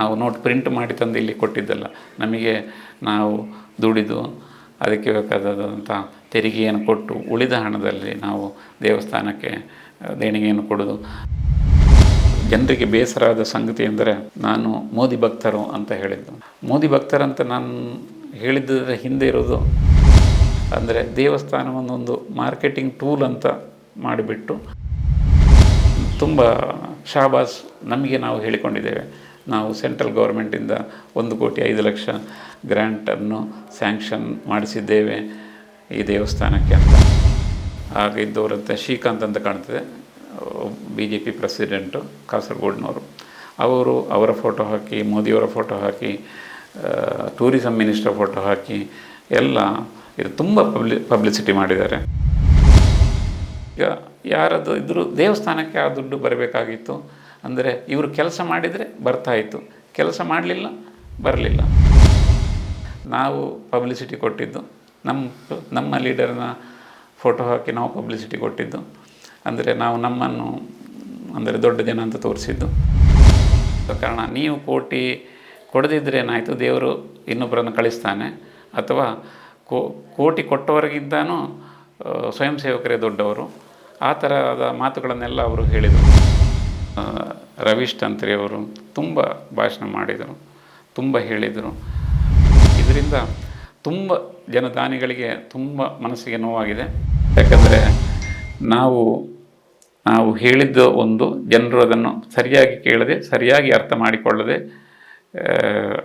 ನಾವು note print ಮಾಡಿ ತಂದು ಇಲ್ಲಿ ಕೊಟ್ಟಿದ್ದಲ್ಲ, ನಮಗೆ ನಾವು ದುಡಿದು ಅದಕ್ಕೆ ಬೇಕಾದಂಥ ತೆರಿಗೆಯನ್ನು ಕೊಟ್ಟು ಉಳಿದ ಹಣದಲ್ಲಿ ನಾವು ದೇವಸ್ಥಾನಕ್ಕೆ ದೇಣಿಗೆಯನ್ನು ಕೊಡೋದು. ಜನರಿಗೆ ಬೇಸರಾದ ಸಂಗತಿ ಎಂದರೆ ನಾನು ಮೋದಿ ಭಕ್ತರು ಅಂತ ಹೇಳಿದ್ದು. ಮೋದಿ ಭಕ್ತರಂತ ನಾನು ಹೇಳಿದ್ದರ ಹಿಂದೆ ಇರೋದು ಅಂದರೆ ದೇವಸ್ಥಾನವನ್ನೊಂದು ಮಾರ್ಕೆಟಿಂಗ್ ಟೂಲ್ ಅಂತ ಮಾಡಿಬಿಟ್ಟು ತುಂಬ ಶಾಬಾಸ್ ನಮಗೆ ನಾವು ಹೇಳಿಕೊಂಡಿದ್ದೇವೆ. ನಾವು ಸೆಂಟ್ರಲ್ ಗೌರ್ಮೆಂಟಿಂದ ಒಂದು ಕೋಟಿ ಐದು ಲಕ್ಷ ಗ್ರ್ಯಾಂಟನ್ನು ಸ್ಯಾಂಕ್ಷನ್ ಮಾಡಿಸಿದ್ದೇವೆ ಈ ದೇವಸ್ಥಾನಕ್ಕೆ ಅಂತ. ಆಗ ಇದ್ದವರಂತೆ ಶ್ರೀಕಾಂತ್ ಅಂತ ಕಾಣ್ತದೆ ಬಿ ಜೆ ಪಿ ಪ್ರೆಸಿಡೆಂಟು ಕಾಸರಗೋಡಿನವರು. ಅವರು ಅವರ ಫೋಟೋ ಹಾಕಿ, ಮೋದಿಯವರ ಫೋಟೋ ಹಾಕಿ ಟೂರಿಸಮ್ ಮಿನಿಸ್ಟರ್ ಫೋಟೋ ಹಾಕಿ, ಎಲ್ಲ ಇದು ತುಂಬ ಪಬ್ಲಿ, ಪಬ್ಲಿಸಿಟಿ ಮಾಡಿದ್ದಾರೆ. ಈಗ ಯಾರದು ಇದ್ರೂ ದೇವಸ್ಥಾನಕ್ಕೆ ಆ ದುಡ್ಡು ಬರಬೇಕಾಗಿತ್ತು. ಅಂದರೆ ಇವರು ಕೆಲಸ ಮಾಡಿದರೆ ಬರ್ತಾಯಿತ್ತು ಕೆಲಸ ಮಾಡಲಿಲ್ಲ, ಬರಲಿಲ್ಲ. ನಾವು ಪಬ್ಲಿಸಿಟಿ ಕೊಟ್ಟಿದ್ದು. ನಮ್ಮ ನಮ್ಮ ಲೀಡರ್ನ ಫೋಟೋ ಹಾಕಿ ನಾವು ಪಬ್ಲಿಸಿಟಿ ಕೊಟ್ಟಿದ್ದು. ಅಂದರೆ ನಾವು ನಮ್ಮನ್ನು, ಅಂದರೆ ದೊಡ್ಡ ಜನ ಅಂತ ತೋರಿಸಿದ್ದು. ಕಾರಣ ನೀವು ಕೋಟಿ ಕೊಡದಿದ್ದರೆ ಏನಾಯಿತು? ದೇವರು ಇನ್ನೊಬ್ಬರನ್ನು ಕಳಿಸ್ತಾನೆ. ಅಥವಾ ಕೋಟಿ ಕೊಟ್ಟವರಿಗಿಂತಾನೂ ಸ್ವಯಂ ಸೇವಕರೇ ದೊಡ್ಡವರು. ಆ ಥರದ ಮಾತುಗಳನ್ನೆಲ್ಲ ಅವರು ಹೇಳಿದರು. ರವೀಶ್ ತಂತ್ರಿಯವರು ತುಂಬ ಭಾಷಣ ಮಾಡಿದರು, ತುಂಬ ಹೇಳಿದರು. ಇದರಿಂದ ತುಂಬ ಜನದಾನಿಗಳಿಗೆ ತುಂಬ ಮನಸ್ಸಿಗೆ ನೋವಾಗಿದೆ. ಯಾಕಂದರೆ ನಾವು ನಾವು ಹೇಳಿದ್ದು ಒಂದು ಜನರು ಅದನ್ನು ಸರಿಯಾಗಿ ಕೇಳದೆ, ಸರಿಯಾಗಿ ಅರ್ಥ ಮಾಡಿಕೊಳ್ಳದೆ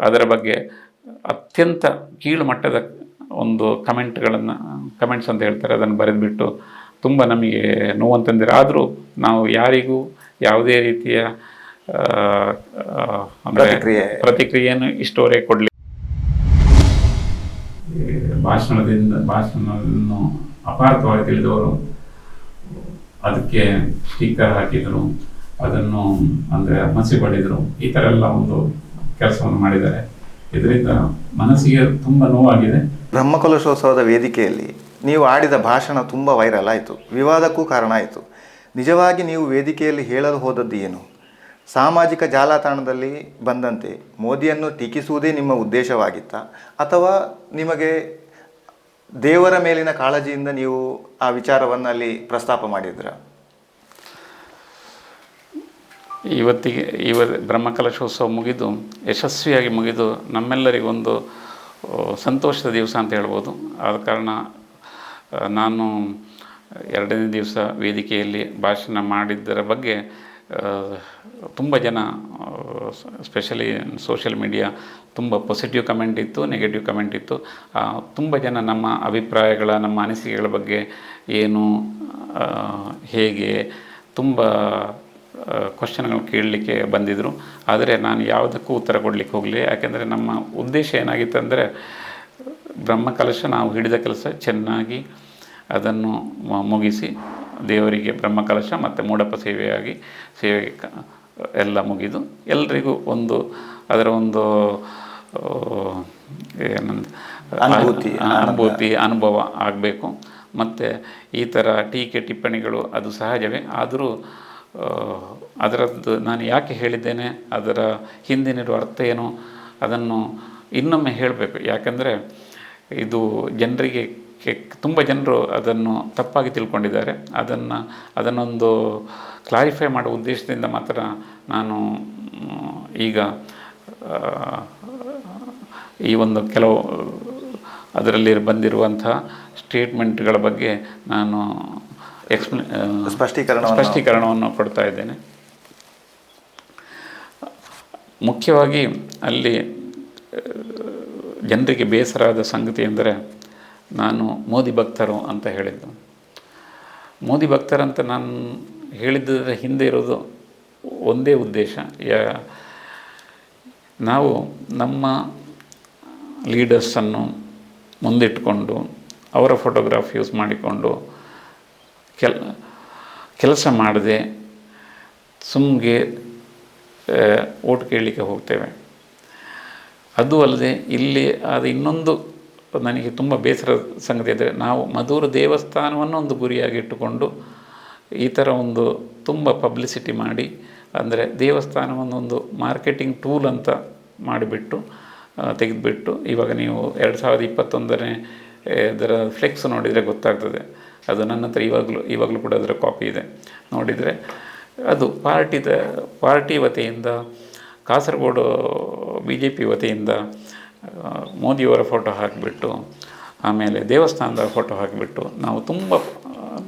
ಅದರ ಬಗ್ಗೆ ಅತ್ಯಂತ ಕೀಳು ಮಟ್ಟದ ಒಂದು ಕಮೆಂಟ್ಗಳನ್ನು, ಕಮೆಂಟ್ಸ್ ಅಂತ ಹೇಳ್ತಾರೆ, ಅದನ್ನು ಬರೆದುಬಿಟ್ಟು ತುಂಬ ನಮಗೆ ನೋವಂತಂದಿರ ಆದರೂ ನಾವು ಯಾರಿಗೂ ಯಾವುದೇ ರೀತಿಯ ಪ್ರತಿಕ್ರಿಯೆ. ಪ್ರತಿಕ್ರಿಯೆಯನ್ನು ಇಷ್ಟೋರೇ ಕೊಡಲಿ. ಭಾಷಣದಿಂದ ಭಾಷಣವನ್ನು ಅಪಾರ್ಥವಾಗಿ ತಿಳಿದವರು ಅದಕ್ಕೆ ಸ್ಟಿಕ್ಕರ್ ಹಾಕಿದರು ಅದನ್ನು ಅಂದರೆ ಮಸಿ ಈ ಥರ ಎಲ್ಲ ಒಂದು ಕೆಲಸವನ್ನು ಮಾಡಿದ್ದಾರೆ. ಇದರಿಂದ ಮನಸ್ಸಿಗೆ ತುಂಬ ನೋವಾಗಿದೆ. ಬ್ರಹ್ಮಕಲಶೋತ್ಸವದ ವೇದಿಕೆಯಲ್ಲಿ ನೀವು ಆಡಿದ ಭಾಷಣ ತುಂಬ ವೈರಲ್ ಆಯಿತು. ವಿವಾದಕ್ಕೂ ಕಾರಣ ಆಯಿತು. ನಿಜವಾಗಿ ನೀವು ವೇದಿಕೆಯಲ್ಲಿ ಹೇಳಲು ಹೋದದ್ದು ಏನು? ಸಾಮಾಜಿಕ ಜಾಲತಾಣದಲ್ಲಿ ಬಂದಂತೆ ಮೋದಿಯನ್ನು ಟೀಕಿಸುವುದೇ ನಿಮ್ಮ ಉದ್ದೇಶವಾಗಿತ್ತ? ಅಥವಾ ನಿಮಗೆ ದೇವರ ಮೇಲಿನ ಕಾಳಜಿಯಿಂದ ನೀವು ಆ ವಿಚಾರವನ್ನು ಅಲ್ಲಿ ಪ್ರಸ್ತಾಪ ಮಾಡಿದ್ರ? ಇವತ್ತಿಗೆ ಇವ ಬ್ರಹ್ಮಕಲಶೋತ್ಸವ ಮುಗಿದು, ಯಶಸ್ವಿಯಾಗಿ ಮುಗಿದು ನಮ್ಮೆಲ್ಲರಿಗೊಂದು ಸಂತೋಷದ ದಿವಸ ಅಂತ ಹೇಳ್ಬೋದು. ಆದ ಕಾರಣ ನಾನು ಎರಡನೇ ದಿವಸ ವೇದಿಕೆಯಲ್ಲಿ ಭಾಷಣ ಮಾಡಿದ್ದರ ಬಗ್ಗೆ ತುಂಬ ಜನ ಸ್ಪೆಷಲಿ ಸೋಷಿಯಲ್ ಮೀಡಿಯಾ ತುಂಬ ಪಾಸಿಟಿವ್ ಕಮೆಂಟ್ ಇತ್ತು ನೆಗೆಟಿವ್ ಕಮೆಂಟ್ ಇತ್ತು. ತುಂಬ ಜನ ನಮ್ಮ ಅಭಿಪ್ರಾಯಗಳ, ನಮ್ಮ ಅನಿಸಿಕೆಗಳ ಬಗ್ಗೆ ಏನು ಹೇಗೆ, ತುಂಬ ಕ್ವಶನ್ಗಳು ಕೇಳಲಿಕ್ಕೆ ಬಂದಿದ್ದರು ಆದರೆ ನಾನು ಯಾವುದಕ್ಕೂ ಉತ್ತರ ಕೊಡಲಿಕ್ಕೆ ಹೋಗಲಿ. ಯಾಕೆಂದರೆ ನಮ್ಮ ಉದ್ದೇಶ ಏನಾಗಿತ್ತು ಅಂದರೆ ಬ್ರಹ್ಮಕಲಶ ನಾವು ಹಿಡಿದ ಕೆಲಸ ಚೆನ್ನಾಗಿ ಅದನ್ನು ಮುಗಿಸಿ ದೇವರಿಗೆ ಬ್ರಹ್ಮಕಲಶ ಮತ್ತು ಮೂಡಪ್ಪ ಸೇವೆಯಾಗಿ ಸೇವೆ ಎಲ್ಲ ಮುಗಿದು ಎಲ್ರಿಗೂ ಒಂದು ಅದರ ಒಂದು ಏನಂದ ಅನುಭೂತಿ, ಅನುಭೂತಿ ಅನುಭವ ಆಗಬೇಕು. ಮತ್ತು ಈ ಥರ ಟೀಕೆ ಟಿಪ್ಪಣಿಗಳು ಅದು ಸಹಜವೇ. ಆದರೂ ಅದರದ್ದು ನಾನು ಯಾಕೆ ಹೇಳಿದ್ದೇನೆ ಅದರ ಹಿಂದಿನಿರುವ ಅರ್ಥ ಏನು ಅದನ್ನು ಇನ್ನೊಮ್ಮೆ ಹೇಳಬೇಕು. ಯಾಕಂದರೆ ಇದು ಜನರಿಗೆ ತುಂಬ ಜನರು ಅದನ್ನು ತಪ್ಪಾಗಿ ತಿಳ್ಕೊಂಡಿದ್ದಾರೆ. ಅದನ್ನು ಅದನ್ನೊಂದು ಕ್ಲಾರಿಫೈ ಮಾಡುವ ಉದ್ದೇಶದಿಂದ ಮಾತ್ರ ನಾನು ಈಗ ಈ ಒಂದು ಕೆಲವು ಅದರಲ್ಲಿ ಬಂದಿರುವಂತಹ ಸ್ಟೇಟ್ಮೆಂಟ್ಗಳ ಬಗ್ಗೆ ನಾನು ಎಕ್ಸ್ಪ್ಲೇ ಸ್ಪಷ್ಟೀಕರಣ ಸ್ಪಷ್ಟೀಕರಣವನ್ನು ಕೊಡ್ತಾ ಇದ್ದೇನೆ. ಮುಖ್ಯವಾಗಿ ಅಲ್ಲಿ ಜನರಿಗೆ ಬೇಸರಾದ ಸಂಗತಿ ಎಂದರೆ ನಾನು ಮೋದಿ ಭಕ್ತರು ಅಂತ ಹೇಳಿದ್ದು. ಮೋದಿ ಭಕ್ತರಂತ ನಾನು ಹೇಳಿದ್ದರ ಹಿಂದೆ ಇರೋದು ಒಂದೇ ಉದ್ದೇಶ. ಯಾ, ನಾವು ನಮ್ಮ ಲೀಡರ್ಸನ್ನು ಮುಂದಿಟ್ಕೊಂಡು, ಅವರ ಫೋಟೋಗ್ರಾಫ್ ಯೂಸ್ ಮಾಡಿಕೊಂಡು ಕೆಲ್, ಕೆಲಸ ಮಾಡದೆ ಸುಮ್ಗೆ ಓಟ್ ಕೇಳಲಿಕ್ಕೆ ಹೋಗ್ತೇವೆ. ಅದು ಅಲ್ಲದೆ ಇಲ್ಲಿ ಅದು ಇನ್ನೊಂದು ನನಗೆ ತುಂಬ ಬೇಸರ ಸಂಗತಿ. ಅಂದರೆ ನಾವು ಮಧುರ ದೇವಸ್ಥಾನವನ್ನು ಒಂದು ಗುರಿಯಾಗಿ ಇಟ್ಟುಕೊಂಡು ಈ ಥರ ಒಂದು ತುಂಬ ಪಬ್ಲಿಸಿಟಿ ಮಾಡಿ, ಅಂದರೆ ದೇವಸ್ಥಾನವನ್ನೊಂದು ಮಾರ್ಕೆಟಿಂಗ್ ಟೂಲ್ ಅಂತ ಮಾಡಿಬಿಟ್ಟು ತೆಗೆದುಬಿಟ್ಟು, ಇವಾಗ ನೀವು ಎರಡು ಸಾವಿರದ ಇಪ್ಪತ್ತೊಂದನೇ ಇದರ ಫ್ಲೆಕ್ಸ್ ನೋಡಿದರೆ ಗೊತ್ತಾಗ್ತದೆ. ಅದು ನನ್ನ ಹತ್ರ ಇವಾಗಲೂ ಇವಾಗಲೂ ಕೂಡ ಅದರ ಕಾಪಿ ಇದೆ. ನೋಡಿದರೆ ಅದು ಪಾರ್ಟಿದ, ಪಾರ್ಟಿ ವತಿಯಿಂದ, ಕಾಸರಗೋಡು, ಬಿ ಜೆ ಪಿ ವತಿಯಿಂದ ಮೋದಿಯವರ ಫೋಟೋ ಹಾಕಿಬಿಟ್ಟು, ಆಮೇಲೆ ದೇವಸ್ಥಾನದ ಫೋಟೋ ಹಾಕಿಬಿಟ್ಟು, ನಾವು ತುಂಬ,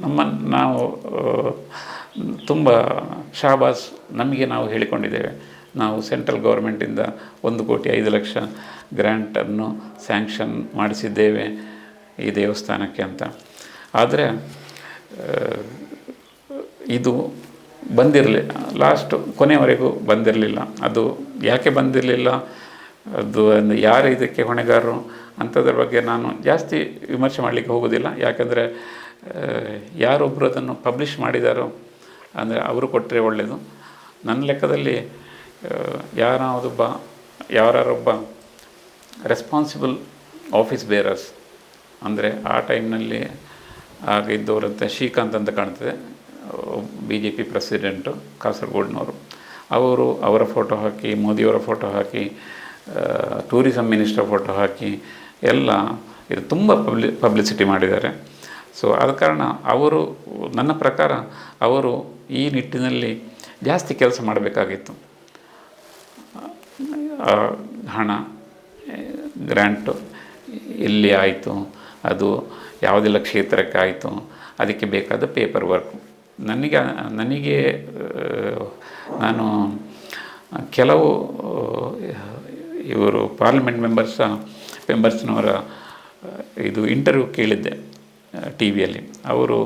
ನಮ್ಮ, ನಾವು, ತುಂಬ ಶಾಬಾಸ್ ನಮಗೆ ನಾವು ಹೇಳಿಕೊಂಡಿದ್ದೇವೆ. ನಾವು ಸೆಂಟ್ರಲ್ ಗೌರ್ಮೆಂಟಿಂದ ಒಂದು ಕೋಟಿ ಐದು ಲಕ್ಷ ಗ್ರ್ಯಾಂಟನ್ನು ಸ್ಯಾಂಕ್ಷನ್ ಮಾಡಿಸಿದ್ದೇವೆ ಈ ದೇವಸ್ಥಾನಕ್ಕೆ ಅಂತ. ಆದರೆ ಇದು ಬಂದಿರಲಿ, ಲಾಸ್ಟ್ ಕೊನೆಯವರೆಗೂ ಬಂದಿರಲಿಲ್ಲ. ಅದು ಯಾಕೆ ಬಂದಿರಲಿಲ್ಲ? ಅದು ಯಾರು ಇದಕ್ಕೆ ಹೊಣೆಗಾರರು ಅಂಥದ್ರ ಬಗ್ಗೆ ನಾನು ಜಾಸ್ತಿ ವಿಮರ್ಶೆ ಮಾಡಲಿಕ್ಕೆ ಹೋಗೋದಿಲ್ಲ. ಯಾಕಂದರೆ ಯಾರೊಬ್ಬರು ಅದನ್ನು ಪಬ್ಲಿಷ್ ಮಾಡಿದಾರೋ, ಅಂದರೆ ಅವರು ಕೊಟ್ಟರೆ ಒಳ್ಳೆಯದು ನನ್ನ ಲೆಕ್ಕದಲ್ಲಿ ಯಾರಾದೊಬ್ಬ ಯಾರೊಬ್ಬ ರೆಸ್ಪಾನ್ಸಿಬಲ್ ಆಫೀಸ್ ಬೇರರ್ಸ್ ಅಂದರೆ ಆ ಟೈಮ್ನಲ್ಲಿ ಆಗ ಇದ್ದವರಂತ ಶ್ರೀಕಾಂತ್ ಅಂತ ಕಾಣ್ತದೆ ಬಿ ಜೆ ಪಿ ಪ್ರೆಸಿಡೆಂಟು ಕಾಸರಗೋಡಿನವರು. ಅವರು ಅವರ ಫೋಟೋ ಹಾಕಿ, ಮೋದಿಯವರ ಫೋಟೋ ಹಾಕಿ ಟೂರಿಸಮ್ ಮಿನಿಸ್ಟರ್ ಫೋಟೋ ಹಾಕಿ ಎಲ್ಲ ಇದು ತುಂಬ ಪಬ್ಲಿ ಪಬ್ಲಿಸಿಟಿ ಮಾಡಿದ್ದಾರೆ. ಸೊ ಆದ ಕಾರಣ ಅವರು, ನನ್ನ ಪ್ರಕಾರ ಅವರು ಈ ನಿಟ್ಟಿನಲ್ಲಿ ಜಾಸ್ತಿ ಕೆಲಸ ಮಾಡಬೇಕಾಗಿತ್ತು. ಹಣ ಗ್ರ್ಯಾಂಟು ಎಲ್ಲಿ ಆಯಿತು, ಅದು ಯಾವುದೆಲ್ಲ ಕ್ಷೇತ್ರಕ್ಕೆ ಆಯಿತು, ಅದಕ್ಕೆ ಬೇಕಾದ ಪೇಪರ್ ವರ್ಕ್ ನನಗೆ ನನಗೆ ನಾನು ಕೆಲವು ಇವರು ಪಾರ್ಲಿಮೆಂಟ್ ಮೆಂಬರ್ಸ ಮೆಂಬರ್ಸ್ನವರ ಇದು ಇಂಟರ್ವ್ಯೂ ಕೇಳಿದ್ದೆ ಟಿ ವಿಯಲ್ಲಿ ಅವರು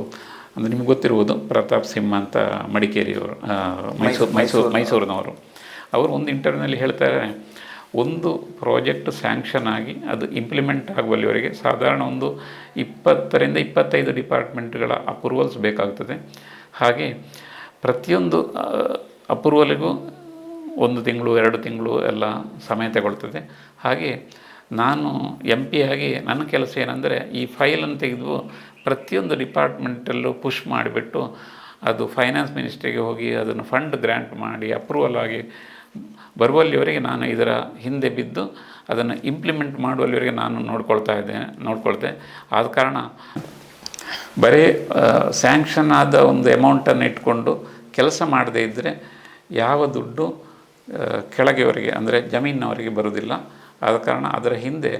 ಅಂದರೆ ನಿಮ್ಗೆ ಗೊತ್ತಿರ್ಬೋದು ಪ್ರತಾಪ್ ಸಿಂಹ ಅಂತ ಮಡಿಕೇರಿಯವರು ಮೈಸೂರು ಮೈಸೂರು ಮೈಸೂರಿನವರು. ಅವರು ಒಂದು ಇಂಟರ್ವ್ಯೂನಲ್ಲಿ ಹೇಳ್ತಾರೆ ಒಂದು ಪ್ರಾಜೆಕ್ಟ್ ಸ್ಯಾಂಕ್ಷನ್ ಆಗಿ ಅದು ಇಂಪ್ಲಿಮೆಂಟ್ ಆಗುವಲ್ಲಿವರೆಗೆ ಸಾಧಾರಣ ಒಂದು ಇಪ್ಪತ್ತರಿಂದ ಇಪ್ಪತ್ತೈದು ಡಿಪಾರ್ಟ್ಮೆಂಟ್ಗಳ ಅಪ್ರೂವಲ್ಸ್ ಬೇಕಾಗ್ತದೆ. ಹಾಗೆ ಪ್ರತಿಯೊಂದು ಅಪ್ರೂವಲಿಗೂ ಒಂದು ತಿಂಗಳು, ಎರಡು ತಿಂಗಳು ಎಲ್ಲ ಸಮಯ ತಗೊಳ್ತದೆ. ಹಾಗೆ ನಾನು ಎಂ ಪಿ ಆಗಿ ನನ್ನ ಕೆಲಸ ಏನಂದರೆ ಈ ಫೈಲನ್ನು ತೆಗೆದು ಪ್ರತಿಯೊಂದು ಡಿಪಾರ್ಟ್ಮೆಂಟಲ್ಲೂ ಪುಷ್ ಮಾಡಿಬಿಟ್ಟು ಅದು ಫೈನಾನ್ಸ್ ಮಿನಿಸ್ಟ್ರಿಗೆ ಹೋಗಿ ಅದನ್ನು ಫಂಡ್ ಗ್ರ್ಯಾಂಟ್ ಮಾಡಿ ಅಪ್ರೂವಲ್ ಆಗಿ ಬರುವಲ್ಲಿವರೆಗೆ ನಾನು ಇದರ ಹಿಂದೆ ಬಿದ್ದು ಅದನ್ನು ಇಂಪ್ಲಿಮೆಂಟ್ ಮಾಡುವಲ್ಲಿವರೆಗೆ ನಾನು ನೋಡ್ಕೊಳ್ತಾ ಇದ್ದೇನೆ ನೋಡ್ಕೊಳ್ತೆ. ಆದ ಕಾರಣ ಬರೀ ಸ್ಯಾಂಕ್ಷನ್ ಆದ ಒಂದು ಅಮೌಂಟನ್ನು ಇಟ್ಕೊಂಡು ಕೆಲಸ ಮಾಡದೇ ಇದ್ದರೆ ಯಾವ ದುಡ್ಡು ಆ, ಕೆಳಗೆವರೆಗೆ ಅಂದರೆ ಜಮೀನಿನವರಿಗೆ ಬರುವುದಿಲ್ಲ. ಆದ ಕಾರಣ ಅದರ ಹಿಂದೆ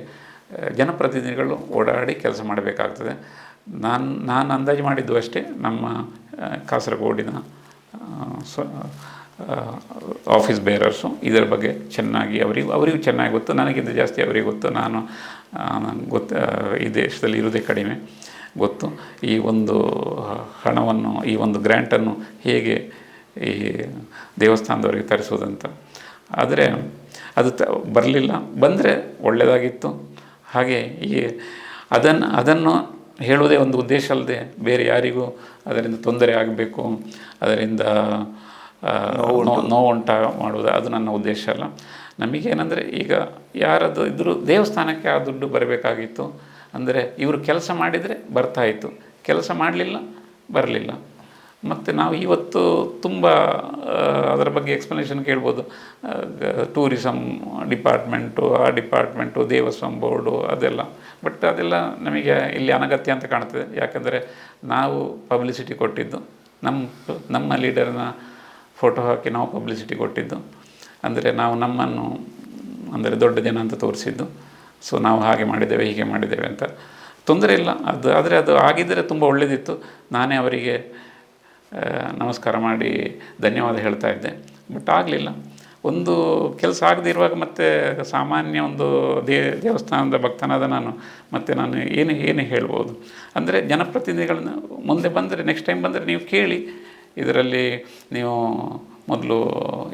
ಜನಪ್ರತಿನಿಧಿಗಳು ಓಡಾಡಿ ಕೆಲಸ ಮಾಡಬೇಕಾಗ್ತದೆ. ನಾನು ನಾನು ಅಂದಾಜು ಮಾಡಿದ್ದು ಅಷ್ಟೇ ನಮ್ಮ ಕಾಸರಗೋಡಿನ ಆಫೀಸ್ ಬೇರರ್ಸು. ಇದರ ಬಗ್ಗೆ ಚೆನ್ನಾಗಿ ಅವರಿಗೂ ಅವರಿಗೂ ಚೆನ್ನಾಗಿ ಗೊತ್ತು. ನನಗಿಂತ ಜಾಸ್ತಿ ಅವರಿಗೆ ಗೊತ್ತು. ನಾನು ಗೊತ್ತು ಈ ದೇಶದಲ್ಲಿ ಇರುವುದೇ ಕಡಿಮೆ ಗೊತ್ತು. ಈ ಒಂದು ಹಣವನ್ನು ಈ ಒಂದು ಗ್ರ್ಯಾಂಟನ್ನು ಹೇಗೆ ಈ ದೇವಸ್ಥಾನದವರಿಗೆ ತರಿಸೋದಂತ. ಆದರೆ ಅದು ತ ಬರಲಿಲ್ಲ. ಬಂದರೆ ಒಳ್ಳೆಯದಾಗಿತ್ತು ಹಾಗೆ ಈ ಅದನ್ನು ಅದನ್ನು ಹೇಳೋದೇ ಒಂದು ಉದ್ದೇಶ ಅಲ್ಲದೆ ಬೇರೆ ಯಾರಿಗೂ ಅದರಿಂದ ತೊಂದರೆ ಆಗಬೇಕು. ಅದರಿಂದ ನೋವು ನೋವುಂಟ ಮಾಡುವುದು ಅದು ನನ್ನ ಉದ್ದೇಶ ಅಲ್ಲ. ನಮಗೇನೆಂದರೆ ಈಗ ಯಾರದು ಇದ್ದರೂ ದೇವಸ್ಥಾನಕ್ಕೆ ಆ ದುಡ್ಡು ಬರಬೇಕಾಗಿತ್ತು. ಅಂದರೆ ಇವರು ಕೆಲಸ ಮಾಡಿದರೆ ಬರ್ತಾಯಿತ್ತು ಕೆಲಸ ಮಾಡಲಿಲ್ಲ ಬರಲಿಲ್ಲ. ಮತ್ತು ನಾವು ಇವತ್ತು ತುಂಬ ಅದರ ಬಗ್ಗೆ ಎಕ್ಸ್ಪ್ಲನೇಷನ್ ಕೇಳ್ಬೋದು. ಟೂರಿಸಮ್ ಡಿಪಾರ್ಟ್ಮೆಂಟು ಆ ಡಿಪಾರ್ಟ್ಮೆಂಟು ದೇವಸ್ವಂ ಬೋರ್ಡು ಅದೆಲ್ಲ. ಬಟ್ ಅದೆಲ್ಲ ನಮಗೆ ಇಲ್ಲಿ ಅನಗತ್ಯ ಅಂತ ಕಾಣ್ತದೆ. ಯಾಕೆಂದರೆ ನಾವು ಪಬ್ಲಿಸಿಟಿ ಕೊಟ್ಟಿದ್ದು. ನಮ್ಮ ನಮ್ಮ ಲೀಡರ್ನ ಫೋಟೋ ಹಾಕಿ ನಾವು ಪಬ್ಲಿಸಿಟಿ ಕೊಟ್ಟಿದ್ದು. ಅಂದರೆ ನಾವು ನಮ್ಮನ್ನು, ಅಂದರೆ ದೊಡ್ಡ ಜನ ಅಂತ ತೋರಿಸಿದ್ದು. ಸೊ ನಾವು ಹಾಗೆ ಮಾಡಿದ್ದೇವೆ, ಹೀಗೆ ಮಾಡಿದ್ದೇವೆ ಅಂತ. ತೊಂದರೆ ಇಲ್ಲ. ಅದು, ಆದರೆ ಅದು ಆಗಿದ್ದರೆ ತುಂಬ ಒಳ್ಳೆಯದಿತ್ತು ನಾನೇ ಅವರಿಗೆ ನಮಸ್ಕಾರ ಮಾಡಿ ಧನ್ಯವಾದ ಹೇಳ್ತಾ ಇದ್ದೆ. ಬಟ್ ಆಗಲಿಲ್ಲ. ಒಂದು ಕೆಲಸ ಆಗದಿರುವಾಗ ಮತ್ತೆ ಸಾಮಾನ್ಯ ಒಂದು ದೇ, ದೇವಸ್ಥಾನದ ಭಕ್ತನಾದ ನಾನು, ಮತ್ತು ನಾನು ಏನು ಏನು ಹೇಳ್ಬೋದು? ಅಂದರೆ ಜನಪ್ರತಿನಿಧಿಗಳನ್ನ ಮುಂದೆ ಬಂದರೆ ನೆಕ್ಸ್ಟ್ ಟೈಮ್ ಬಂದರೆ ನೀವು ಕೇಳಿ. ಇದರಲ್ಲಿ ನೀವು ಮೊದಲು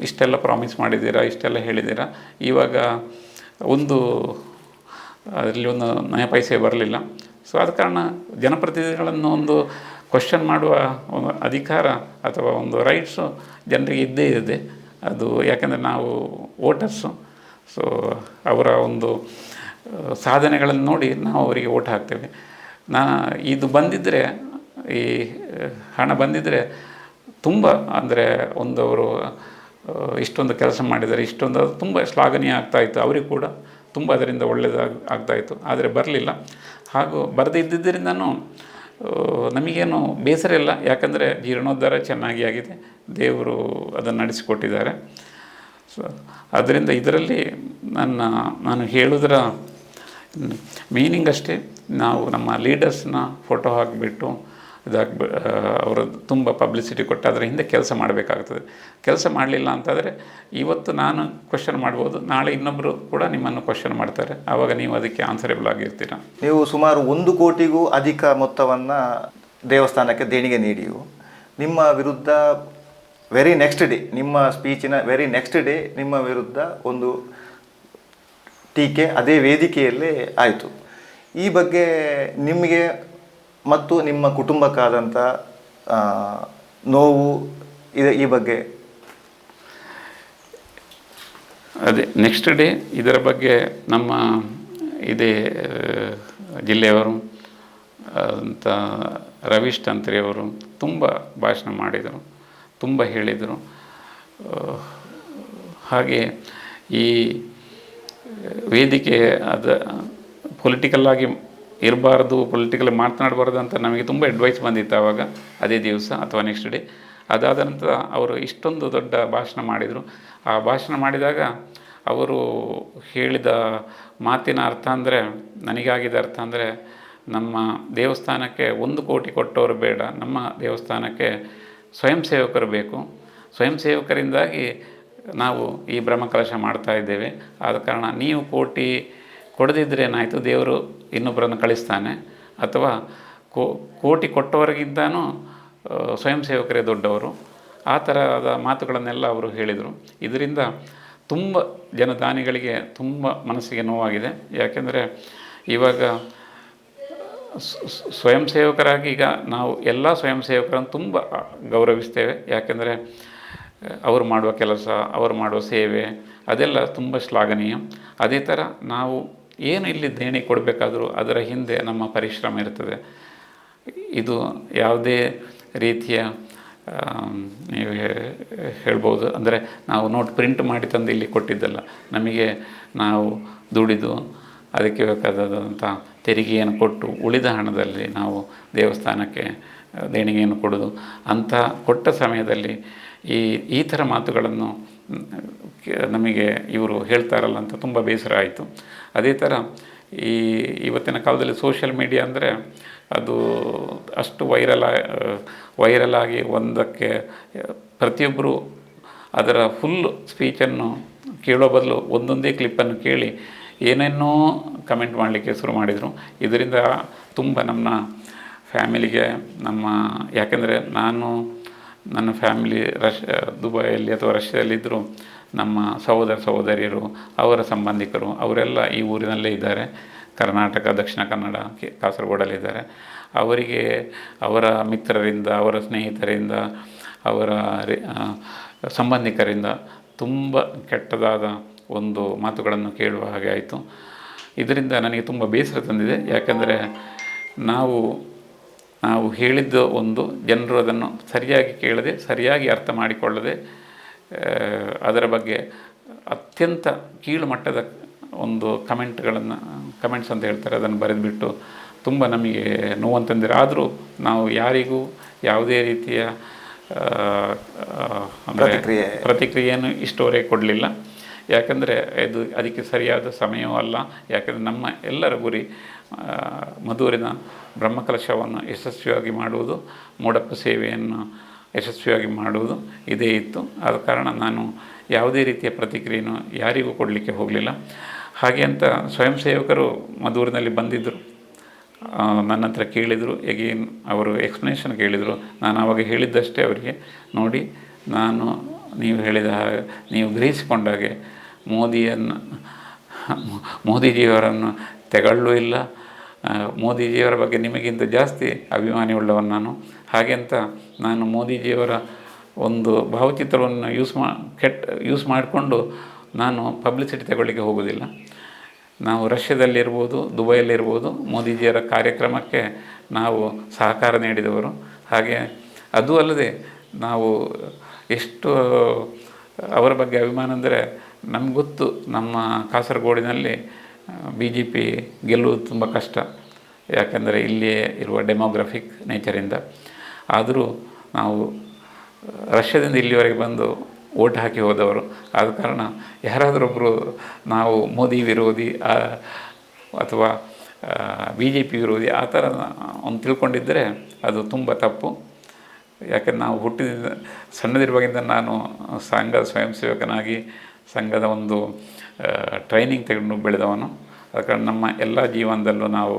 ಇಷ್ಟೆಲ್ಲ ಪ್ರಾಮಿಸ್ ಮಾಡಿದ್ದೀರಾ, ಇಷ್ಟೆಲ್ಲ ಹೇಳಿದ್ದೀರಾ? ಇವಾಗ ಒಂದು ಅದರಲ್ಲಿ ಒಂದು ನಯ ಪೈಸೆ ಬರಲಿಲ್ಲ. ಸೊ ಆದ ಕಾರಣ ಜನಪ್ರತಿನಿಧಿಗಳನ್ನು ಒಂದು ಕ್ವಶನ್ ಮಾಡುವ ಒಂದು ಅಧಿಕಾರ ಅಥವಾ ಒಂದು ರೈಟ್ಸು ಜನರಿಗೆ ಇದ್ದೇ ಇದೆ. ಅದು ಯಾಕಂದರೆ ನಾವು ವೋಟರ್ಸು ಸೊ ಅವರ ಒಂದು ಸಾಧನೆಗಳನ್ನು ನೋಡಿ ನಾವು ಅವರಿಗೆ ಓಟ್ ಹಾಕ್ತೇವೆ. ನಾ ಇದು ಬಂದಿದ್ದರೆ ಈ ಹಣ ಬಂದಿದ್ದರೆ ತುಂಬ ಅಂದರೆ ಒಂದು ಅವರು ಇಷ್ಟೊಂದು ಕೆಲಸ ಮಾಡಿದರೆ ಇಷ್ಟೊಂದು ಅದು ತುಂಬ ಶ್ಲಾಘನೀಯ ಆಗ್ತಾಯಿತ್ತು ಅವರಿಗೆ ಕೂಡ ತುಂಬ ಅದರಿಂದ ಒಳ್ಳೆಯದಾಗ ಆಗ್ತಾಯಿತ್ತು ಆದರೆ ಬರಲಿಲ್ಲ. ಹಾಗೂ ಬರದೇ ಇದ್ದಿದ್ದರಿಂದನೂ ಆ, ನಮಗೇನು ಬೇಸರ ಇಲ್ಲ. ಯಾಕಂದರೆ ಜೀರ್ಣೋದ್ಧಾರ ಚೆನ್ನಾಗಿ ಆಗಿದೆ. ದೇವರು ಅದನ್ನು ನಡೆಸಿಕೊಟ್ಟಿದ್ದಾರೆ. ಸೊ ಅದರಿಂದ ಇದರಲ್ಲಿ ನನ್ನ, ನಾನು ಹೇಳಿದ್ರ ಮೀನಿಂಗ್ ಅಷ್ಟೇ. ನಾವು ನಮ್ಮ ಲೀಡರ್ಸ್ನ ಫೋಟೋ ಹಾಕಿಬಿಟ್ಟು ಇದಾಗಿ ಅವರು ತುಂಬ ಪಬ್ಲಿಸಿಟಿ ಕೊಟ್ಟು ಅದರ ಹಿಂದೆ ಕೆಲಸ ಮಾಡಬೇಕಾಗ್ತದೆ. ಕೆಲಸ ಮಾಡಲಿಲ್ಲ ಅಂತಂದರೆ ಇವತ್ತು ನಾನು ಕ್ವಶನ್ ಮಾಡ್ಬೋದು, ನಾಳೆ ಇನ್ನೊಬ್ಬರು ಕೂಡ ನಿಮ್ಮನ್ನು ಕ್ವಶನ್ ಮಾಡ್ತಾರೆ. ಆವಾಗ ನೀವು ಅದಕ್ಕೆ ಆನ್ಸರೇಬಲ್ ಆಗಿರ್ತೀರ. ನೀವು ಸುಮಾರು ಒಂದು ಕೋಟಿಗೂ ಅಧಿಕ ಮೊತ್ತವನ್ನು ದೇವಸ್ಥಾನಕ್ಕೆ ದೇಣಿಗೆ ನೀಡಿಯು. ನಿಮ್ಮ ವಿರುದ್ಧ ವೆರಿ ನೆಕ್ಸ್ಟ್ ಡೇ ನಿಮ್ಮ ಸ್ಪೀಚಿನ ವೆರಿ ನೆಕ್ಸ್ಟ್ ಡೇ ನಿಮ್ಮ ವಿರುದ್ಧ ಒಂದು ಟೀಕೆ, ಅದೇ ವೇದಿಕೆಯಲ್ಲೇ ಆಯಿತು. ಈ ಬಗ್ಗೆ ನಿಮಗೆ ಮತ್ತು ನಿಮ್ಮ ಕುಟುಂಬಕ್ಕಾದಂಥ ನೋವು ಇದೆ ಈ ಬಗ್ಗೆ? ಅದೇ ನೆಕ್ಸ್ಟ್ ಡೇ ಇದರ ಬಗ್ಗೆ ನಮ್ಮ ಇದೇ ಜಿಲ್ಲೆಯವರು ಅಂತ ರವೀಶ್ ತಂತ್ರಿಯವರು ತುಂಬ ಭಾಷಣ ಮಾಡಿದರು, ತುಂಬ ಹೇಳಿದರು. ಹಾಗೆ ಈ ವೇದಿಕೆ ಅದು ಪೊಲಿಟಿಕಲ್ ಆಗಿ ಇರಬಾರ್ದು ಪೊಲಿಟಿಕಲ್ ಮಾತನಾಡಬಾರ್ದು ಅಂತ ನಮಗೆ ತುಂಬ ಅಡ್ವೈಸ್ ಬಂದಿತ್ತು ಆವಾಗ, ಅದೇ ದಿವಸ ಅಥವಾ ನೆಕ್ಸ್ಟ್ ಡೇ ಅದಾದ ನಂತರ ಅವರು ಇಷ್ಟೊಂದು ದೊಡ್ಡ ಭಾಷಣ ಮಾಡಿದರು. ಆ ಭಾಷಣ ಮಾಡಿದಾಗ ಅವರು ಹೇಳಿದ ಮಾತಿನ ಅರ್ಥ ಅಂದರೆ ನನಗಾಗಿದ ಅರ್ಥ ಅಂದರೆ, ನಮ್ಮ ದೇವಸ್ಥಾನಕ್ಕೆ ಒಂದು ಕೋಟಿ ಕೊಟ್ಟವರು ಬೇಡ, ನಮ್ಮ ದೇವಸ್ಥಾನಕ್ಕೆ ಸ್ವಯಂ ಸೇವಕರು ಬೇಕು. ಸ್ವಯಂ ಸೇವಕರಿಂದಾಗಿ ನಾವು ಈ ಬ್ರಹ್ಮಕಲಶ ಮಾಡ್ತಾ ಇದ್ದೇವೆ. ಆದ ಕಾರಣ ನೀವು ಕೋಟಿ ಕೊಡದಿದ್ದರೆ ಏನಾಯಿತು? ದೇವರು ಇನ್ನೊಬ್ಬರನ್ನು ಕಳಿಸ್ತಾನೆ. ಅಥವಾ ಕೋಟಿ ಕೊಟ್ಟವರಿಗಿಂತನೂ ಸ್ವಯಂ ಸೇವಕರೇ ದೊಡ್ಡವರು. ಆ ಥರದ ಮಾತುಗಳನ್ನೆಲ್ಲ ಅವರು ಹೇಳಿದರು. ಇದರಿಂದ ತುಂಬ ಜನದಾನಿಗಳಿಗೆ ತುಂಬ ಮನಸ್ಸಿಗೆ ನೋವಾಗಿದೆ. ಯಾಕೆಂದರೆ ಇವಾಗ ಸ್ವಯಂ ಸೇವಕರಾಗಿ ಈಗ ನಾವು ಎಲ್ಲ ಸ್ವಯಂ ಸೇವಕರನ್ನು ತುಂಬ ಗೌರವಿಸ್ತೇವೆ. ಯಾಕೆಂದರೆ ಅವರು ಮಾಡುವ ಕೆಲಸ, ಅವರು ಮಾಡುವ ಸೇವೆ ಅದೆಲ್ಲ ತುಂಬ ಶ್ಲಾಘನೀಯ. ಅದೇ ಥರ ನಾವು ಏನು ಇಲ್ಲಿ ದೇಣಿ ಕೊಡಬೇಕಾದರೂ ಅದರ ಹಿಂದೆ ನಮ್ಮ ಪರಿಶ್ರಮ ಇರ್ತದೆ. ಇದು ಯಾವುದೇ ರೀತಿಯ ನೀವು ಹೇಳ್ಬೋದು. ಅಂದರೆ ನಾವು ನೋಟ್ ಪ್ರಿಂಟ್ ಮಾಡಿ ತಂದು ಇಲ್ಲಿ ಕೊಟ್ಟಿದ್ದಲ್ಲ. ನಮಗೆ ನಾವು ದುಡಿದು ಅದಕ್ಕೆ ಬೇಕಾದಂಥ ತೆರಿಗೆಯನ್ನು ಕೊಟ್ಟು ಉಳಿದ ಹಣದಲ್ಲಿ ನಾವು ದೇವಸ್ಥಾನಕ್ಕೆ ದೇಣಿಗೆಯನ್ನು ಕೊಡೋದು. ಅಂಥ ಕೊಟ್ಟ ಸಮಯದಲ್ಲಿ ಈ ಈ ಥರ ಮಾತುಗಳನ್ನು ನಮಗೆ ಇವರು ಹೇಳ್ತಾರಲ್ಲ ಅಂತ ತುಂಬ ಬೇಸರ ಆಯಿತು. ಅದೇ ಥರ ಈ ಇವತ್ತಿನ ಕಾಲದಲ್ಲಿ ಸೋಷಿಯಲ್ ಮೀಡಿಯಾ ಅಂದರೆ ಅದು ಅಷ್ಟು ವೈರಲ್ ವೈರಲ್ ಆಗಿ ಒಂದಕ್ಕೆ ಪ್ರತಿಯೊಬ್ಬರು ಅದರ ಫುಲ್ ಸ್ಪೀಚನ್ನು ಕೇಳೋ ಬದಲು ಒಂದೊಂದೇ ಕ್ಲಿಪ್ಪನ್ನು ಕೇಳಿ ಏನೇನೋ ಕಮೆಂಟ್ ಮಾಡಲಿಕ್ಕೆ ಶುರು ಮಾಡಿದರು. ಇದರಿಂದ ತುಂಬ ನಮ್ಮ ಫ್ಯಾಮಿಲಿಗೆ ನಮ್ಮ, ಯಾಕೆಂದರೆ ನಾನು ನನ್ನ ಫ್ಯಾಮಿಲಿ ರಶ್, ದುಬೈಯಲ್ಲಿ ಅಥವಾ ರಷ್ಯಾದಲ್ಲಿದ್ದರೂ ನಮ್ಮ ಸಹೋದರ ಸಹೋದರಿಯರು, ಅವರ ಸಂಬಂಧಿಕರು, ಅವರೆಲ್ಲ ಈ ಊರಿನಲ್ಲೇ ಇದ್ದಾರೆ. ಕರ್ನಾಟಕ, ದಕ್ಷಿಣ ಕನ್ನಡ ಕಾಸರಗೋಡಲ್ಲಿದ್ದಾರೆ ಅವರಿಗೆ ಅವರ ಮಿತ್ರರಿಂದ, ಅವರ ಸ್ನೇಹಿತರಿಂದ, ಅವರ ಸಂಬಂಧಿಕರಿಂದ ತುಂಬ ಕೆಟ್ಟದಾದ ಒಂದು ಮಾತುಗಳನ್ನು ಕೇಳುವ ಹಾಗೆ ಆಯಿತು. ಇದರಿಂದ ನನಗೆ ತುಂಬ ಬೇಸರ ತಂದಿದೆ. ಯಾಕೆಂದರೆ ನಾವು ನಾವು ಹೇಳಿದ್ದು ಒಂದು ಜನರು ಅದನ್ನು ಸರಿಯಾಗಿ ಕೇಳದೆ, ಸರಿಯಾಗಿ ಅರ್ಥ ಮಾಡಿಕೊಳ್ಳದೆ ಅದರ ಬಗ್ಗೆ ಅತ್ಯಂತ ಕೀಳು ಮಟ್ಟದ ಒಂದು ಕಮೆಂಟ್ಗಳನ್ನು ಕಮೆಂಟ್ಸ್ ಅಂತ ಹೇಳ್ತಾರೆ ಅದನ್ನು ಬರೆದುಬಿಟ್ಟು ತುಂಬ ನಮಗೆ ನೋವಂತಂದಿರ ಆದರೂ ನಾವು ಯಾರಿಗೂ ಯಾವುದೇ ರೀತಿಯ ಪ್ರತಿಕ್ರಿಯೆ. ಪ್ರತಿಕ್ರಿಯೆಯನ್ನು ಇಷ್ಟವರೆಗೆ ಕೊಡಲಿಲ್ಲ. ಯಾಕಂದರೆ ಇದು ಅದಕ್ಕೆ ಸರಿಯಾದ ಸಮಯವೂ ಅಲ್ಲ. ಯಾಕಂದರೆ ನಮ್ಮ ಎಲ್ಲರ ಗುರಿ ಮಧುರಿನ ಬ್ರಹ್ಮಕಲಶವನ್ನು ಯಶಸ್ವಿಯಾಗಿ ಮಾಡುವುದು. ಮೂಡಪ್ಪ ಸೇವೆಯನ್ನು ಯಶಸ್ವಿಯಾಗಿ ಮಾಡುವುದು ಇದೇ ಇತ್ತು. ಆದ ಕಾರಣ ನಾನು ಯಾವುದೇ ರೀತಿಯ ಪ್ರತಿಕ್ರಿಯೆಯನ್ನು ಯಾರಿಗೂ ಕೊಡಲಿಕ್ಕೆ ಹೋಗಲಿಲ್ಲ. ಹಾಗೆ ಅಂತ ಸ್ವಯಂ ಸೇವಕರು ಮಧೂರಿನಲ್ಲಿ ಬಂದಿದ್ದರು. ನನ್ನ ಹತ್ರ ಕೇಳಿದರು. ಎಗೇನ್ ಅವರು ಎಕ್ಸ್ಪ್ಲನೇಷನ್ ಕೇಳಿದರು. ನಾನು ಆವಾಗ ಹೇಳಿದ್ದಷ್ಟೇ ಅವರಿಗೆ. ನೋಡಿ, ನಾನು ನೀವು ಹೇಳಿದ ಹಾಗೆ, ನೀವು ಗ್ರಹಿಸಿಕೊಂಡಾಗೆ ಮೋದಿಯನ್ನು, ಮೋದಿಜಿಯವರನ್ನು ತೆಗಳ್ಳೂ ಇಲ್ಲ. ಮೋದಿಜಿಯವರ ಬಗ್ಗೆ ನಿಮಗಿಂತ ಜಾಸ್ತಿ ಅಭಿಮಾನಿ ಉಳ್ಳವನು ನಾನು. ಹಾಗೆ ಅಂತ ನಾನು ಮೋದಿಜಿಯವರ ಒಂದು ಭಾವಚಿತ್ರವನ್ನು ಯೂಸ್ ಮಾ, ಕೆಟ್ಟ, ಯೂಸ್ ಮಾಡಿಕೊಂಡು ನಾನು ಪಬ್ಲಿಸಿಟಿ ತಗೊಳ್ಳಿಕ್ಕೆ ಹೋಗೋದಿಲ್ಲ ನಾವು ರಷ್ಯಾದಲ್ಲಿರ್ಬೋದು, ದುಬೈಯಲ್ಲಿರ್ಬೋದು, ಮೋದಿಜಿಯವರ ಕಾರ್ಯಕ್ರಮಕ್ಕೆ ನಾವು ಸಹಕಾರ ನೀಡಿದವರು. ಹಾಗೆ ಅದು ಅಲ್ಲದೆ ನಾವು ಎಷ್ಟು ಅವರ ಬಗ್ಗೆ ಅಭಿಮಾನ ಅಂದರೆ ನಮ್ಗೆ ಗೊತ್ತು ನಮ್ಮ ಕಾಸರಗೋಡಿನಲ್ಲಿ ಬಿ ಜೆ ಪಿ ಗೆಲ್ಲುವುದು ತುಂಬ ಕಷ್ಟ. ಯಾಕೆಂದರೆ ಇಲ್ಲಿಯೇ ಇರುವ ಡೆಮೋಗ್ರಫಿಕ್ ನೇಚರಿಂದ ಆದರೂ ನಾವು, ರಷ್ಯಾದಿಂದ ಇಲ್ಲಿವರೆಗೆ ಬಂದು ಓಟ್ ಹಾಕಿ ಹೋದವರು. ಆದ ಕಾರಣ ಯಾರಾದರೊಬ್ಬರು ನಾವು ಮೋದಿ ವಿರೋಧಿ ಅಥವಾ ಬಿ ಜೆ ಪಿ ವಿರೋಧಿ, ಆ ಥರ ಒಂದು ತಿಳ್ಕೊಂಡಿದ್ದರೆ ಅದು ತುಂಬ ತಪ್ಪು. ಯಾಕಂದ್ರೆ ನಾವು ಹುಟ್ಟಿದ, ಸಣ್ಣದಿರುವಾಗಿಂದ ನಾನು ಸಂಘದ ಸ್ವಯಂ ಸೇವಕನಾಗಿ ಸಂಘದ ಒಂದು ಟ್ರೈನಿಂಗ್ ತೆಗೆದು ಬೆಳೆದವನು. ಅದಕ್ಕೆ ನಮ್ಮ ಎಲ್ಲ ಜೀವನದಲ್ಲೂ ನಾವು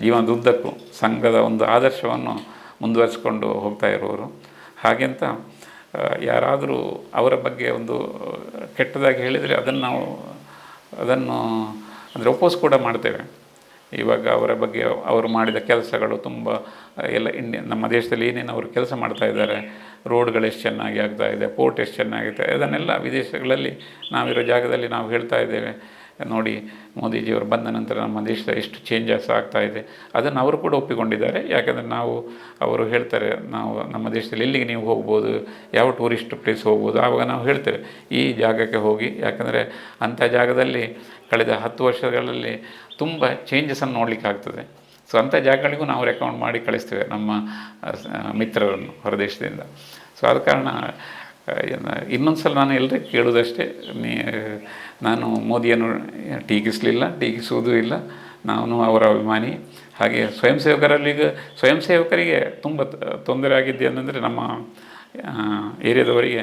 ಜೀವನದುದ್ದಕ್ಕೂ ಸಂಘದ ಒಂದು ಆದರ್ಶವನ್ನು ಮುಂದುವರಿಸಿಕೊಂಡು ಹೋಗ್ತಾ ಇರುವವರು. ಹಾಗೆಂತ ಯಾರಾದರೂ ಅವರ ಬಗ್ಗೆ ಒಂದು ಕೆಟ್ಟದಾಗಿ ಹೇಳಿದರೆ ಅದನ್ನು ನಾವು, ಅದನ್ನು, ಅಂದರೆ ಒಪ್ಪೋಸ್ ಕೂಡ ಮಾಡ್ತೇವೆ. ಇವಾಗ ಅವರ ಬಗ್ಗೆ ಅವರು ಮಾಡಿದ ಕೆಲಸಗಳು ತುಂಬ, ಎಲ್ಲ ಇಂಡಿಯನ್ ನಮ್ಮ ದೇಶದಲ್ಲಿ ಏನೇನು ಅವರು ಕೆಲಸ ಮಾಡ್ತಾ ಇದ್ದಾರೆ, ರೋಡ್ಗಳು ಎಷ್ಟು ಚೆನ್ನಾಗಿ ಆಗ್ತಾ ಇದೆ, ಪೋರ್ಟ್ ಎಷ್ಟು ಚೆನ್ನಾಗಿದೆ ಅದನ್ನೆಲ್ಲ ವಿದೇಶಗಳಲ್ಲಿ ನಾವಿರೋ ಜಾಗದಲ್ಲಿ ನಾವು ಹೇಳ್ತಾ ಇದ್ದೇವೆ. ನೋಡಿ ಮೋದಿಜಿಯವರು ಬಂದ ನಂತರ ನಮ್ಮ ದೇಶದ ಎಷ್ಟು ಚೇಂಜಸ್ ಆಗ್ತಾ ಇದೆ, ಅದನ್ನು ಅವರು ಕೂಡ ಒಪ್ಪಿಕೊಂಡಿದ್ದಾರೆ. ಯಾಕೆಂದರೆ ನಾವು, ಅವರು ಹೇಳ್ತಾರೆ, ನಾವು ನಮ್ಮ ದೇಶದಲ್ಲಿ ಎಲ್ಲಿಗೆ ನೀವು ಹೋಗ್ಬೋದು, ಯಾವ ಟೂರಿಸ್ಟ್ ಪ್ಲೇಸ್ ಹೋಗ್ಬೋದು, ಆವಾಗ ನಾವು ಹೇಳ್ತೇವೆ, ಈ ಜಾಗಕ್ಕೆ ಹೋಗಿ. ಯಾಕಂದರೆ ಅಂಥ ಜಾಗದಲ್ಲಿ ಕಳೆದ ಹತ್ತು ವರ್ಷಗಳಲ್ಲಿ ತುಂಬ ನೋಡಲಿಕ್ಕೆ ಆಗ್ತದೆ ಸೊ ಅಂಥ ಜಾಗಗಳಿಗೂ ನಾವು ರೆಕಮೆಂಡ್ ಮಾಡಿ ಕಳಿಸ್ತೇವೆ ನಮ್ಮ ಮಿತ್ರರನ್ನು ಹೊರದೇಶದಿಂದ. ಸೊ ಆದ ಕಾರಣ ಇನ್ನೊಂದು ಸಲ ನಾನು ಎಲ್ಲರಿಗೂ ಕೇಳೋದಷ್ಟೇ ನೀ, ನಾನು ಮೋದಿಯನ್ನು ಟೀಕಿಸಲಿಲ್ಲ, ಟೀಕಿಸುವುದೂ ಇಲ್ಲ. ನಾನು ಅವರ ಅಭಿಮಾನಿ. ಹಾಗೆ ಸ್ವಯಂ ಸೇವಕರಲ್ಲಿ ಈಗ ಸ್ವಯಂ ಸೇವಕರಿಗೆ ತುಂಬ ತೊಂದರೆ ಆಗಿದ್ದೆ ಅಂತಂದರೆ ನಮ್ಮ ಏರಿಯಾದವರಿಗೆ,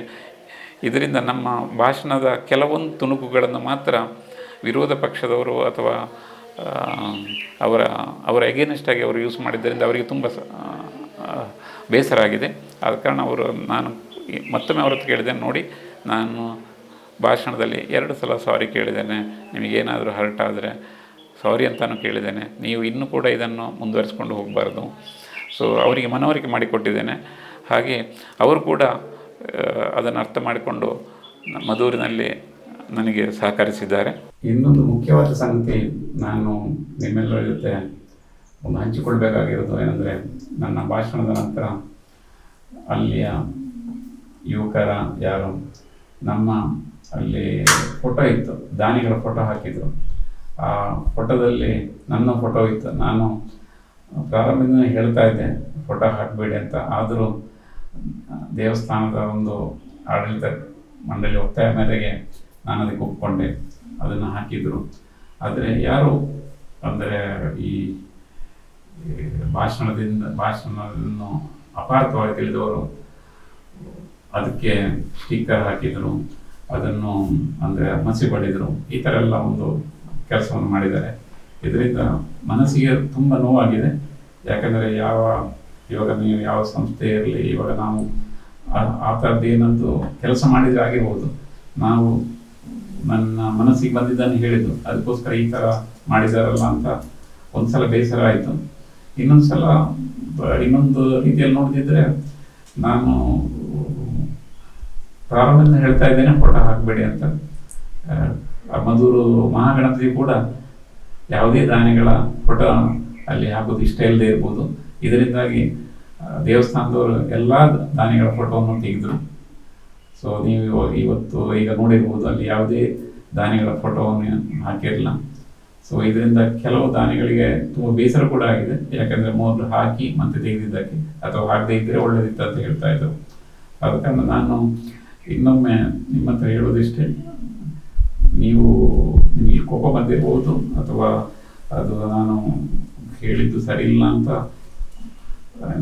ಇದರಿಂದ ನಮ್ಮ ಭಾಷಣದ ಕೆಲವೊಂದು ತುಣುಕುಗಳನ್ನು ಮಾತ್ರ ವಿರೋಧ ಪಕ್ಷದವರು ಅಥವಾ ಅವರ ಅವರ ಎಗೇನೆಸ್ಟ್ ಆಗಿ ಅವರು ಯೂಸ್ ಮಾಡಿದ್ದರಿಂದ ಅವರಿಗೆ ತುಂಬ ಬೇಸರ ಆಗಿದೆ. ಆದ ಕಾರಣ ಅವರು, ನಾನು ಮತ್ತೊಮ್ಮೆ ಅವ್ರ ಹತ್ರ ಕೇಳಿದ್ದೇನೆ, ನೋಡಿ, ನಾನು ಭಾಷಣದಲ್ಲಿ ಎರಡು ಸಲ ಸಾರಿ ಕೇಳಿದ್ದೇನೆ ನಿಮಗೇನಾದರೂ ಹರ್ಟ್ ಆದರೆ ಸಾರಿ ಅಂತಾನು ಕೇಳಿದ್ದೇನೆ, ನೀವು ಇನ್ನೂ ಕೂಡ ಇದನ್ನು ಮುಂದುವರಿಸ್ಕೊಂಡು ಹೋಗಬಾರ್ದು. ಸೊ ಅವರಿಗೆ ಮನವರಿಕೆ ಮಾಡಿಕೊಟ್ಟಿದ್ದೇನೆ. ಹಾಗೆ ಅವರು ಕೂಡ ಅದನ್ನು ಅರ್ಥ ಮಾಡಿಕೊಂಡು ಮದೂರಿನಲ್ಲಿ ನನಗೆ ಸಹಕರಿಸಿದ್ದಾರೆ. ಇನ್ನೊಂದು ಮುಖ್ಯವಾದ ಸಂಗತಿ ನಾನು ನಿಮ್ಮೆಲ್ಲರ ಜೊತೆ ಒಂದು ಹಂಚಿಕೊಳ್ಬೇಕಾಗಿರೋದು ಏನಂದರೆ, ನನ್ನ ಭಾಷಣದ ನಂತರ ಅಲ್ಲಿಯ ಯುವಕರ ಯಾರು, ನಮ್ಮ ಅಲ್ಲಿ ಫೋಟೋ ಇತ್ತು, ದಾನಿಗಳ ಫೋಟೋ ಹಾಕಿದ್ರು. ಆ ಫೋಟೋದಲ್ಲಿ ನನ್ನ ಫೋಟೋ ಇತ್ತು. ನಾನು ಪ್ರಾರಂಭದಿಂದ ಹೇಳ್ತಾ ಇದ್ದೆ, ಫೋಟೋ ಹಾಕಬೇಡಿ ಅಂತ. ಆದರೂ ದೇವಸ್ಥಾನದ ಒಂದು ಆಡಳಿತ ಮಂಡಳಿ ಒತ್ತಾಯ ಮೇರೆಗೆ ನಾನು ಅದಕ್ಕೆ ಒಪ್ಕೊಂಡೆ. ಅದನ್ನು ಹಾಕಿದರು. ಆದರೆ ಯಾರು ಅಂದರೆ ಈ ಭಾಷಣದಿಂದ, ಭಾಷಣವನ್ನು ಅಪಾರ್ಥವಾಗಿ ತಿಳಿದವರು ಅದಕ್ಕೆ ಸ್ಟಿಕ್ಕರ್ ಹಾಕಿದರು. ಅದನ್ನು ಅಂದರೆ ಮಸಿ ಬಡಿದರು. ಈ ಥರ ಎಲ್ಲ ಒಂದು ಕೆಲಸವನ್ನು ಮಾಡಿದ್ದಾರೆ. ಇದರಿಂದ ಮನಸ್ಸಿಗೆ ತುಂಬ ನೋವಾಗಿದೆ. ಯಾಕಂದರೆ ಯಾವ, ಇವಾಗ ನೀವು ಯಾವ ಸಂಸ್ಥೆ ಇರಲಿ, ಇವಾಗ ನಾವು ಆ ಥರದ್ದು ಏನಂತೂ ಕೆಲಸ ಮಾಡಿದರೆ ಆಗಿರ್ಬೋದು. ನಾವು ನನ್ನ ಮನಸ್ಸಿಗೆ ಬಂದಿದ್ದನ್ನು ಹೇಳಿದ್ದು. ಅದಕ್ಕೋಸ್ಕರ ಈ ಥರ ಮಾಡಿದಾರಲ್ಲ ಅಂತ ಒಂದ್ಸಲ ಬೇಸರ ಆಯಿತು. ಇನ್ನೊಂದ್ಸಲ, ಇನ್ನೊಂದು ರೀತಿಯಲ್ಲಿ ನೋಡಿದ್ರೆ ನಾನು ಪ್ರಾರಂಭದಿಂದ ಹೇಳ್ತಾ ಇದ್ದೇನೆ ಫೋಟೋ ಹಾಕಬೇಡಿ ಅಂತ. ಮಧುರು ಮಹಾಗಣಪತಿ ಕೂಡ ಯಾವುದೇ ದಾನಿಗಳ ಫೋಟೋ ಅಲ್ಲಿ ಹಾಕೋದು ಇಷ್ಟ ಇಲ್ಲದೆ ಇರ್ಬೋದು. ಇದರಿಂದಾಗಿ ದೇವಸ್ಥಾನದವರು ಎಲ್ಲ ದಾನಿಗಳ ಫೋಟೋವನ್ನು ತೆಗೆದ್ರು. ಸೊ ನೀವು ಇವತ್ತು ಈಗ ನೋಡಿರ್ಬೋದು ಅಲ್ಲಿ ಯಾವುದೇ ದಾನಿಗಳ ಫೋಟೋವನ್ನು ಹಾಕಿರಲಿಲ್ಲ. ಸೊ ಇದರಿಂದ ಕೆಲವು ದಾನಿಗಳಿಗೆ ತುಂಬ ಬೇಸರ ಕೂಡ ಆಗಿದೆ. ಯಾಕಂದ್ರೆ ಮೊದಲು ಹಾಕಿ ಮತ್ತೆ ತೆಗೆದಿದ್ದಕ್ಕೆ ಅಥವಾ ಹಾಕದೇ ಇದ್ದರೆ ಒಳ್ಳೇದಿತ್ತು ಅಂತ ಹೇಳ್ತಾ ಇದ್ದರು ಆದ ನಾನು ಇನ್ನೊಮ್ಮೆ ನಿಮ್ಮ ಹತ್ರ ಹೇಳೋದಿಷ್ಟೇ ನೀವು ನಿಮಗೆ ಕೋಪ ಬಂದಿರ್ಬೋದು ಅಥವಾ ಅದು ನಾನು ಹೇಳಿದ್ದು ಸರಿ ಇಲ್ಲ ಅಂತ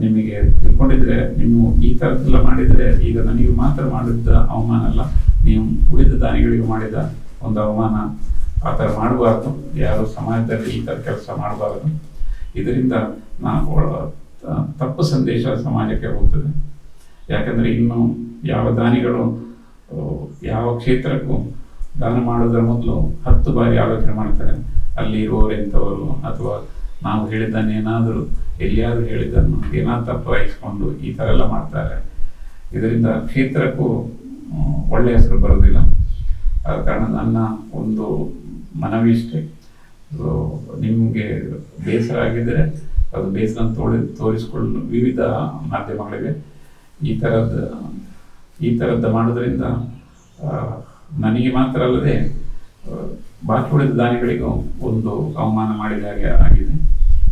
ನಿಮಗೆ ತಿಳ್ಕೊಂಡಿದ್ರೆ, ನೀವು ಈ ಥರದ್ದೆಲ್ಲ ಮಾಡಿದರೆ, ಈಗ ನನಗೆ ಮಾತ್ರ ಮಾಡಿದ್ದ ಅವಮಾನ ಅಲ್ಲ, ನೀವು ಉಳಿದ ದಾನಿಗಳಿಗೂ ಮಾಡಿದ ಒಂದು ಅವಮಾನ ಆ ಥರ ಮಾಡಬಾರ್ದು. ಯಾರು ಸಮಾಜದಲ್ಲಿ ಈ ಥರ ಕೆಲಸ ಮಾಡಬಾರ್ದು. ಇದರಿಂದ ನಾವು ತಪ್ಪು ಸಂದೇಶ ಸಮಾಜಕ್ಕೆ ಹೋಗ್ತದೆ. ಯಾಕಂದರೆ ಇನ್ನು ಯಾವ ದಾನಿಗಳು ಯಾವ ಕ್ಷೇತ್ರಕ್ಕೂ ದಾನ ಮಾಡೋದ್ರ ಮೊದಲು ಹತ್ತು ಬಾರಿ ಆಲೋಚನೆ ಮಾಡ್ತಾರೆ. ಅಲ್ಲಿ ಇರುವವರು ಎಂಥವರು ಅಥವಾ ನಾವು ಹೇಳಿದ್ದನ್ನು ಏನಾದರೂ ಎಲ್ಲಿಯಾದರೂ ಹೇಳಿದ್ದನ್ನು ಏನಾದ್ರು ತಪ್ಪು ವಹಿಸ್ಕೊಂಡು ಈ ಥರ ಎಲ್ಲ ಮಾಡ್ತಾರೆ. ಇದರಿಂದ ಕ್ಷೇತ್ರಕ್ಕೂ ಒಳ್ಳೆಯ ಹೆಸರು ಬರೋದಿಲ್ಲ ಆದ ಕಾರಣ ನನ್ನ ಒಂದು ಮನವಿ ಇಷ್ಟೇ. ಸೊ ನಿಮಗೆ ಬೇಸರ ಆಗಿದ್ದರೆ ಅದು ಬೇಸರ ತೋಳಿ ತೋರಿಸ್ಕೊಳ್ಳಲು ವಿವಿಧ ಮಾಧ್ಯಮಗಳಿವೆ. ಈ ಥರದ ಈ ಥರದ್ದು ಮಾಡೋದ್ರಿಂದ ನನಗೆ ಮಾತ್ರ ಅಲ್ಲದೆ ಬಾಕಿ ಉಳಿದ ದಾನಿಗಳಿಗೂ ಒಂದು ಅವಮಾನ ಮಾಡಿದ ಹಾಗೆ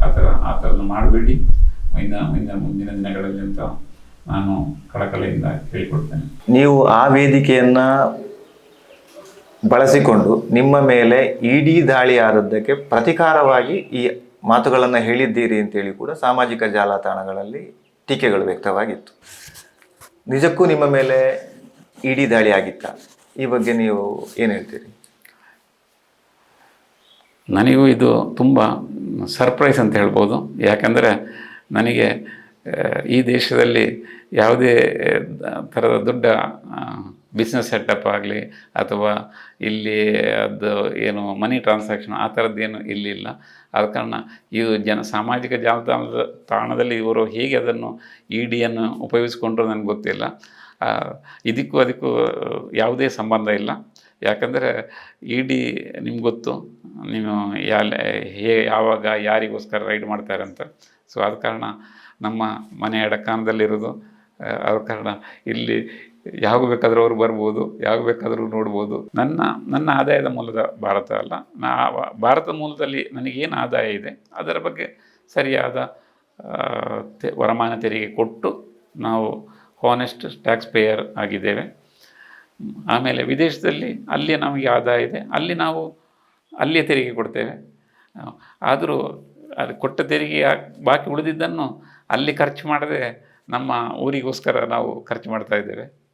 ಆ ಥರ, ಆ ಮಾಡಬೇಡಿ. ಇನ್ನು ಇನ್ನು ಮುಂದಿನ ದಿನಗಳಲ್ಲಿ ಅಂತ ನಾನು ಕಳಕಲೆಯಿಂದ ಹೇಳಿಕೊಡ್ತೇನೆ ನೀವು ಆ ವೇದಿಕೆಯನ್ನ ಬಳಸಿಕೊಂಡು ನಿಮ್ಮ ಮೇಲೆ ಇಡೀ ದಾಳಿ ಆದದ್ದಕ್ಕೆ ಪ್ರತಿಕಾರವಾಗಿ ಈ ಮಾತುಗಳನ್ನು ಹೇಳಿದ್ದೀರಿ ಅಂತೇಳಿ ಕೂಡ ಸಾಮಾಜಿಕ ಜಾಲತಾಣಗಳಲ್ಲಿ ಟೀಕೆಗಳು ವ್ಯಕ್ತವಾಗಿತ್ತು. ನಿಜಕ್ಕೂ ನಿಮ್ಮ ಮೇಲೆ ಇಡೀ ದಾಳಿ ಆಗಿತ್ತ? ಈ ಬಗ್ಗೆ ನೀವು ಏನು ಹೇಳ್ತೀರಿ? ನನಗೂ ಇದು ತುಂಬ ಸರ್ಪ್ರೈಸ್ ಅಂತ ಹೇಳ್ಬೋದು. ಯಾಕಂದರೆ ನನಗೆ ಈ ದೇಶದಲ್ಲಿ ಯಾವುದೇ ಥರದ ದೊಡ್ಡ ಬಿಸ್ನೆಸ್ ಸೆಟಪ್ ಆಗಲಿ ಅಥವಾ ಇಲ್ಲಿ ಅದು ಏನು ಮನಿ ಟ್ರಾನ್ಸಾಕ್ಷನ್ ಆ ಥರದ್ದೇನು ಇಲ್ಲಿಲ್ಲ ಆದ ಕಾರಣ ಇದು ಜನ ಸಾಮಾಜಿಕ ಜಾಲತಾಣದ, ತಾಣದಲ್ಲಿ ಇವರು ಹೇಗೆ ಅದನ್ನು ಇ ಡಿಯನ್ನು ಉಪಯೋಗಿಸ್ಕೊಂಡ್ರು ನನಗೆ ಗೊತ್ತಿಲ್ಲ. ಇದಕ್ಕೂ ಅದಕ್ಕೂ ಯಾವುದೇ ಸಂಬಂಧ ಇಲ್ಲ. ಯಾಕಂದರೆ ಇಡಿ ನಿಮ್ಗೆ ಗೊತ್ತು ನೀವು ಯಾಲ ಹೇ ಯಾವಾಗ ಯಾರಿಗೋಸ್ಕರ ರೈಡ್ ಮಾಡ್ತಾರೆ ಅಂತ ಸೊ ಆದ ಕಾರಣ ನಮ್ಮ ಮನೆ ಅಡಕಾನದಲ್ಲಿರೋದು ಆ, ಆದ ಕಾರಣ ಇಲ್ಲಿ ಯಾವಾಗ ಬೇಕಾದರೂ ಅವರು ಬರ್ಬೋದು ಯಾವಾಗ ಬೇಕಾದರೂ ನೋಡ್ಬೋದು. ನನ್ನ ನನ್ನ ಆದಾಯದ ಮೂಲದ ಭಾರತ ಅಲ್ಲ. ನಾ ಭಾರತ ಮೂಲದಲ್ಲಿ ನನಗೇನು ಆದಾಯ ಇದೆ ಅದರ ಬಗ್ಗೆ ಸರಿಯಾದ ವರಮಾನ ತೆರಿಗೆ ಕೊಟ್ಟು ನಾವು ಹಾನೆಸ್ಟ್ ಟ್ಯಾಕ್ಸ್ ಪೇಯರ್ ಆಗಿದ್ದೇವೆ. ಆಮೇಲೆ ವಿದೇಶದಲ್ಲಿ ಅಲ್ಲಿ ನಮಗೆ ಆದಾಯ ಇದೆ. ಅಲ್ಲಿ ನಾವು ಅಲ್ಲಿಯೇ ತೆರಿಗೆ ಕೊಡ್ತೇವೆ. ಆದರೂ ಅದು ಕೊಟ್ಟ ತೆರಿಗೆ ಬಾಕಿ ಉಳಿದಿದ್ದನ್ನು ಅಲ್ಲಿ ಖರ್ಚು ಮಾಡದೆ ನಮ್ಮ ಊರಿಗೋಸ್ಕರ ನಾವು ಖರ್ಚು ಮಾಡ್ತಾ ಇದ್ದೇವೆ.